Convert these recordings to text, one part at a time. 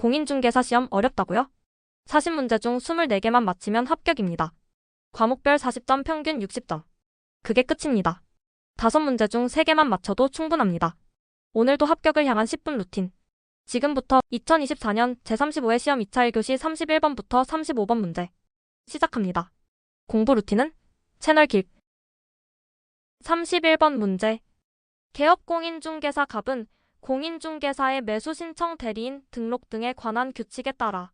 공인중개사 시험 어렵다고요? 40문제 중 24개만 맞히면 합격입니다. 과목별 40점 평균 60점. 그게 끝입니다. 5문제 중 3개만 맞춰도 충분합니다. 오늘도 합격을 향한 10분 루틴. 지금부터 2024년 제35회 시험 2차 1교시 31번부터 35번 문제. 시작합니다. 공부 루틴은 채널 길. 31번 문제. 개업공인중개사 갑은 공인중개사의 매수신청 대리인 등록 등에 관한 규칙에 따라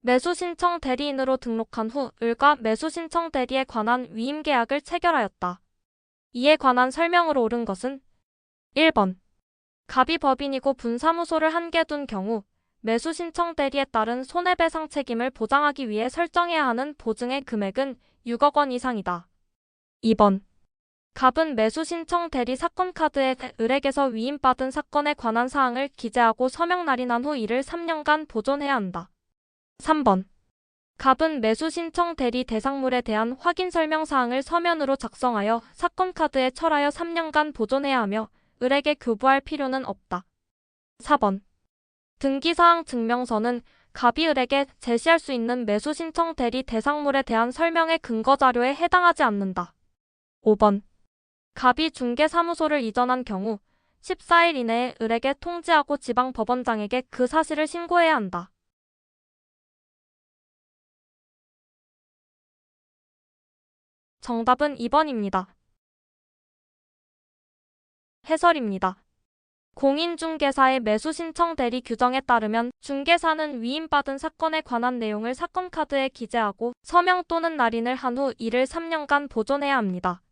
매수신청 대리인으로 등록한 후 을과 매수신청 대리에 관한 위임계약을 체결하였다. 이에 관한 설명으로 옳은 것은 1번 갑이 법인이고 분사무소를 한 개 둔 경우 매수신청 대리에 따른 손해배상 책임을 보장하기 위해 설정해야 하는 보증의 금액은 6억 원 이상이다. 2번 갑은 매수 신청 대리 사건 카드에 을에게서 위임받은 사건에 관한 사항을 기재하고 서명 날인한 후 이를 3년간 보존해야 한다. 3번. 갑은 매수 신청 대리 대상물에 대한 확인 설명 사항을 서면으로 작성하여 사건 카드에 철하여 3년간 보존해야 하며 을에게 교부할 필요는 없다. 4번. 등기사항 증명서는 갑이 을에게 제시할 수 있는 매수 신청 대리 대상물에 대한 설명의 근거 자료에 해당하지 않는다. 5번. 갑이 중개사무소를 이전한 경우 14일 이내에 을에게 통지하고 지방법원장에게 그 사실을 신고해야 한다. 정답은 2번입니다. 해설입니다. 공인중개사의 매수신청 대리 규정에 따르면 중개사는 위임받은 사건에 관한 내용을 사건 카드에 기재하고 서명 또는 날인을 한 후 이를 3년간 보존해야 합니다.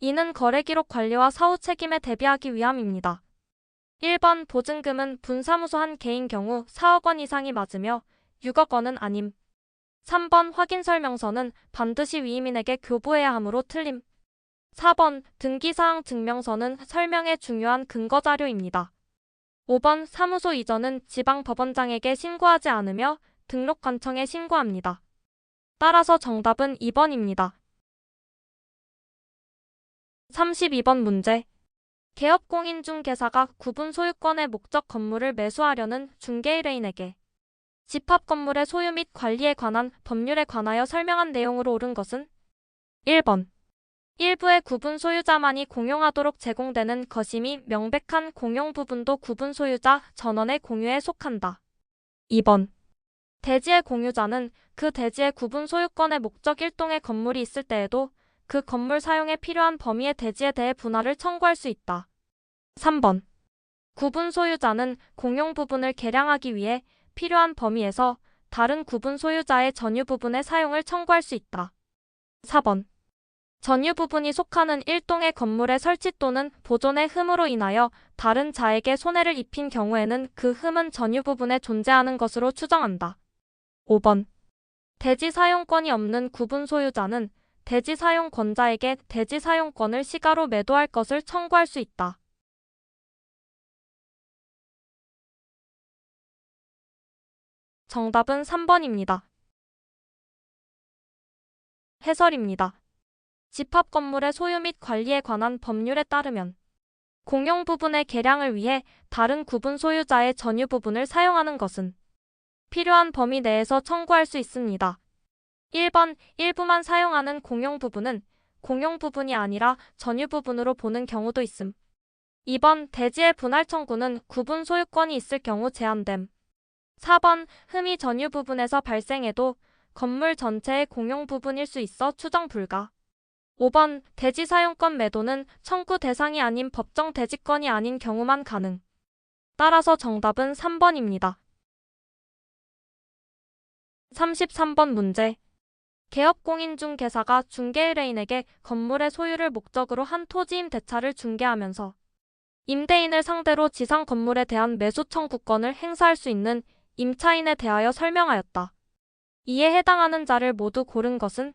이는 거래기록 관리와 사후 책임에 대비하기 위함입니다. 1번 보증금은 분사무소 한 개인 경우 4억 원 이상이 맞으며 6억 원은 아님. 3번 확인설명서는 반드시 위임인에게 교부해야 하므로 틀림. 4번 등기사항 증명서는 설명의 중요한 근거자료입니다. 5번 사무소 이전은 지방법원장에게 신고하지 않으며 등록관청에 신고합니다. 따라서 정답은 2번입니다. 32번 문제. 개업공인중개사가 구분 소유권의 목적 건물을 매수하려는 중개의뢰인에게 집합 건물의 소유 및 관리에 관한 법률에 관하여 설명한 내용으로 옳은 것은 1번. 일부의 구분 소유자만이 공용하도록 제공되는 것임이 명백한 공용 부분도 구분 소유자 전원의 공유에 속한다. 2번. 대지의 공유자는 그 대지의 구분 소유권의 목적 일동의 건물이 있을 때에도 그 건물 사용에 필요한 범위의 대지에 대해 분할을 청구할 수 있다. 3번. 구분 소유자는 공용 부분을 개량하기 위해 필요한 범위에서 다른 구분 소유자의 전유 부분의 사용을 청구할 수 있다. 4번. 전유 부분이 속하는 일동의 건물의 설치 또는 보존의 흠으로 인하여 다른 자에게 손해를 입힌 경우에는 그 흠은 전유 부분에 존재하는 것으로 추정한다. 5번. 대지 사용권이 없는 구분 소유자는 대지 사용권자에게 대지 사용권을 시가로 매도할 것을 청구할 수 있다. 정답은 3번입니다. 해설입니다. 집합 건물의 소유 및 관리에 관한 법률에 따르면 공용 부분의 개량을 위해 다른 구분 소유자의 전유 부분을 사용하는 것은 필요한 범위 내에서 청구할 수 있습니다. 1번 일부만 사용하는 공용 부분은 공용 부분이 아니라 전유 부분으로 보는 경우도 있음. 2번 대지의 분할 청구는 구분 소유권이 있을 경우 제한됨. 4번 흠이 전유 부분에서 발생해도 건물 전체의 공용 부분일 수 있어 추정 불가. 5번 대지 사용권 매도는 청구 대상이 아닌 법정 대지권이 아닌 경우만 가능. 따라서 정답은 3번입니다. 33번 문제. 개업공인중개사가 중개의뢰인에게 건물의 소유를 목적으로 한 토지임 대차를 중개하면서 임대인을 상대로 지상 건물에 대한 매수 청구권을 행사할 수 있는 임차인에 대하여 설명하였다. 이에 해당하는 자를 모두 고른 것은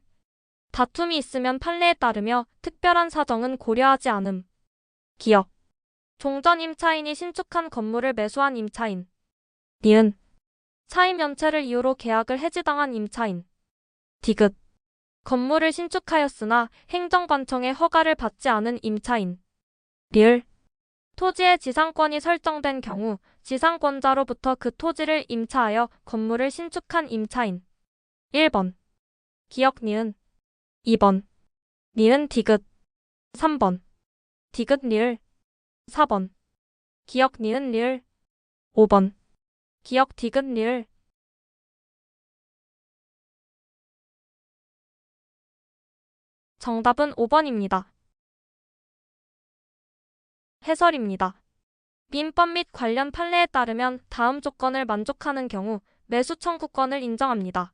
다툼이 있으면 판례에 따르며 특별한 사정은 고려하지 않음. 기억. 종전 임차인이 신축한 건물을 매수한 임차인. 니은. 차임 연체를 이유로 계약을 해지당한 임차인. 디귿. 건물을 신축하였으나 행정관청의 허가를 받지 않은 임차인. 리을. 토지의 지상권이 설정된 경우 지상권자로부터 그 토지를 임차하여 건물을 신축한 임차인. 1번. 기억 니은. 2번. 니은 디귿. 3번. 디귿 리을. 4번. 기억 니은 리을. 5번. 기억 디귿 리을. 정답은 5번입니다. 해설입니다. 민법 및 관련 판례에 따르면 다음 조건을 만족하는 경우 매수 청구권을 인정합니다.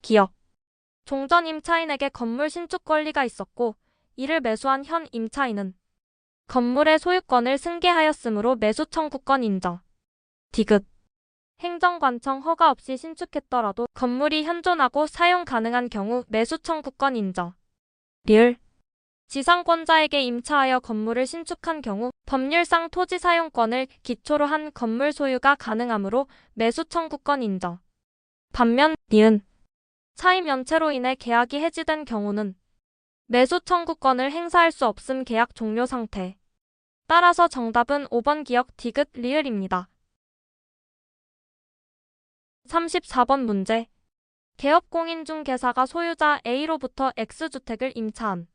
기억. 종전 임차인에게 건물 신축 권리가 있었고 이를 매수한 현 임차인은 건물의 소유권을 승계하였으므로 매수 청구권 인정. 디귿. 행정관청 허가 없이 신축했더라도 건물이 현존하고 사용 가능한 경우 매수 청구권 인정. 리을. 지상권자에게 임차하여 건물을 신축한 경우 법률상 토지 사용권을 기초로 한 건물 소유가 가능하므로 매수 청구권 인정. 반면 니은 차임 연체로 인해 계약이 해지된 경우는 매수 청구권을 행사할 수 없음 계약 종료 상태. 따라서 정답은 5번 기억 디귿 리을입니다. 34번 문제. 개업공인중개사가 소유자 A로부터 X주택을 임차한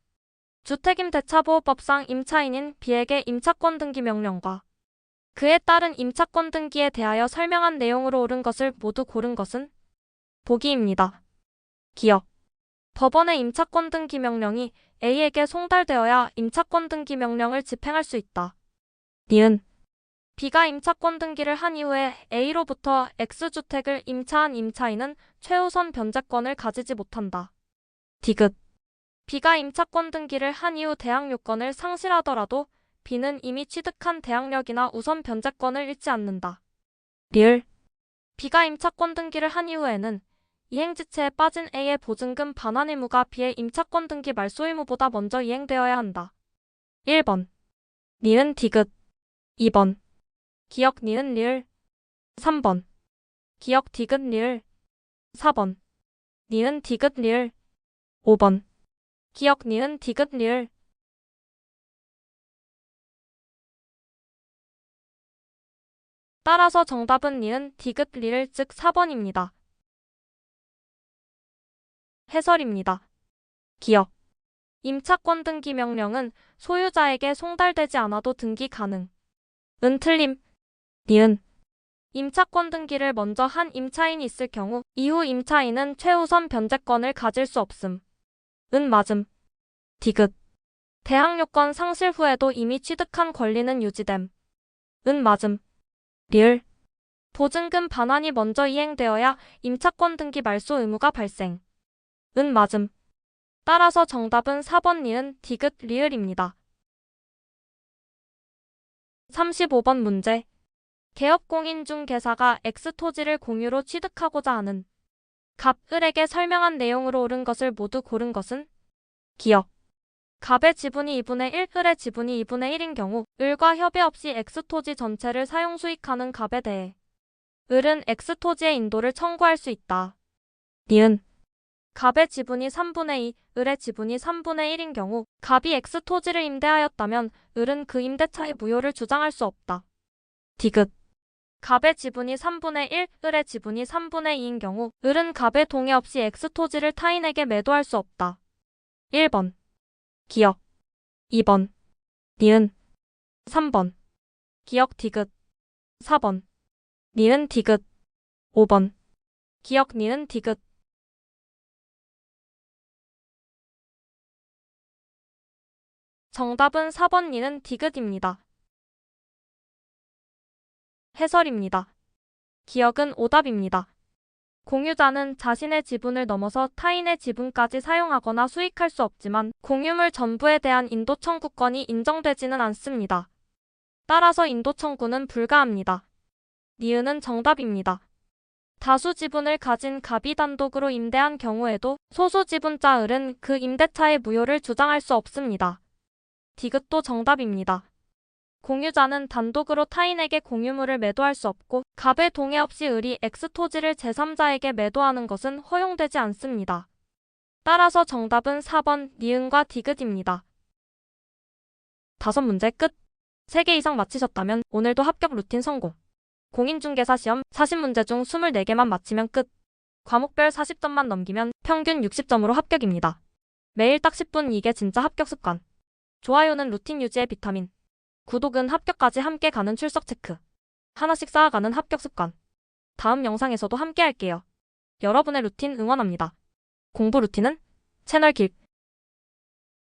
주택임대차보호법상 임차인인 B에게 임차권 등기 명령과 그에 따른 임차권 등기에 대하여 설명한 내용으로 옳은 것을 모두 고른 것은 보기입니다. 기억. 법원의 임차권 등기 명령이 A에게 송달되어야 임차권 등기 명령을 집행할 수 있다. 니은. B가 임차권 등기를 한 이후에 A로부터 X주택을 임차한 임차인은 최우선 변제권을 가지지 못한다. 디귿. B가 임차권 등기를 한 이후 대항 요건을 상실하더라도 B는 이미 취득한 대항력이나 우선 변제권을 잃지 않는다. 리을. B가 임차권 등기를 한 이후에는 이행지체에 빠진 A의 보증금 반환 의무가 B의 임차권 등기 말소 의무보다 먼저 이행되어야 한다. 1번. 니은 디귿. 2번. 기억 니은 리을. 3번. 기억 디귿 리을. 4번. 니은 디귿 리을. 5번. 기억 니은 디귿 리을. 따라서 정답은 니은 디귿 리을 즉 4번입니다. 해설입니다. 기억. 임차권 등기 명령은 소유자에게 송달되지 않아도 등기 가능. 은 틀림. 니은. 임차권 등기를 먼저 한 임차인이 있을 경우 이후 임차인은 최우선 변제권을 가질 수 없음. 은 맞음. 디귿. 대항 요건 상실 후에도 이미 취득한 권리는 유지됨. 은 맞음. 리을. 보증금 반환이 먼저 이행되어야 임차권 등기 말소 의무가 발생. 은 맞음. 따라서 정답은 4번 니은 디귿 리을입니다. 35번 문제. 개업공인 중 개사가 X토지를 공유로 취득하고자 하는 갑, 을에게 설명한 내용으로 옳은 것을 모두 고른 것은 기억. 갑의 지분이 2분의 1, 을의 지분이 2분의 1인 경우 을과 협의 없이 X토지 전체를 사용 수익하는 갑에 대해 을은 X토지의 인도를 청구할 수 있다. 니은. 갑의 지분이 3분의 2, 을의 지분이 3분의 1인 경우 갑이 X토지를 임대하였다면 을은 그 임대차의 무효를 주장할 수 없다. 디귿. 갑의 지분이 3분의 1, 을의 지분이 3분의 2인 경우 을은 갑의 동의 없이 X토지를 타인에게 매도할 수 없다. 1번. 기억. 2번. 니은. 3번. 기억 디귿. 4번. 니은 디귿. 5번. 기억 니은 디귿. 정답은 4번 니은 디귿입니다. 해설입니다. 기억은 오답입니다. 공유자는 자신의 지분을 넘어서 타인의 지분까지 사용하거나 수익할 수 없지만 공유물 전부에 대한 인도 청구권이 인정되지는 않습니다. 따라서 인도 청구는 불가합니다. 니은은 정답입니다. 다수 지분을 가진 갑이 단독으로 임대한 경우에도 소수 지분자 을은 그 임대차의 무효를 주장할 수 없습니다. 디귿도 정답입니다. 공유자는 단독으로 타인에게 공유물을 매도할 수 없고 갑의 동의 없이 을이 X토지를 제3자에게 매도하는 것은 허용되지 않습니다. 따라서 정답은 4번 니은과 디귿입니다. 다섯 문제 끝. 3개 이상 맞히셨다면 오늘도 합격 루틴 성공. 공인중개사 시험 40문제 중 24개만 맞히면 끝. 과목별 40점만 넘기면 평균 60점으로 합격입니다. 매일 딱 10분 이게 진짜 합격 습관. 좋아요는 루틴 유지의 비타민. 구독은 합격까지 함께 가는 출석 체크. 하나씩 쌓아가는 합격 습관. 다음 영상에서도 함께 할게요. 여러분의 루틴 응원합니다. 공부 루틴은 채널 길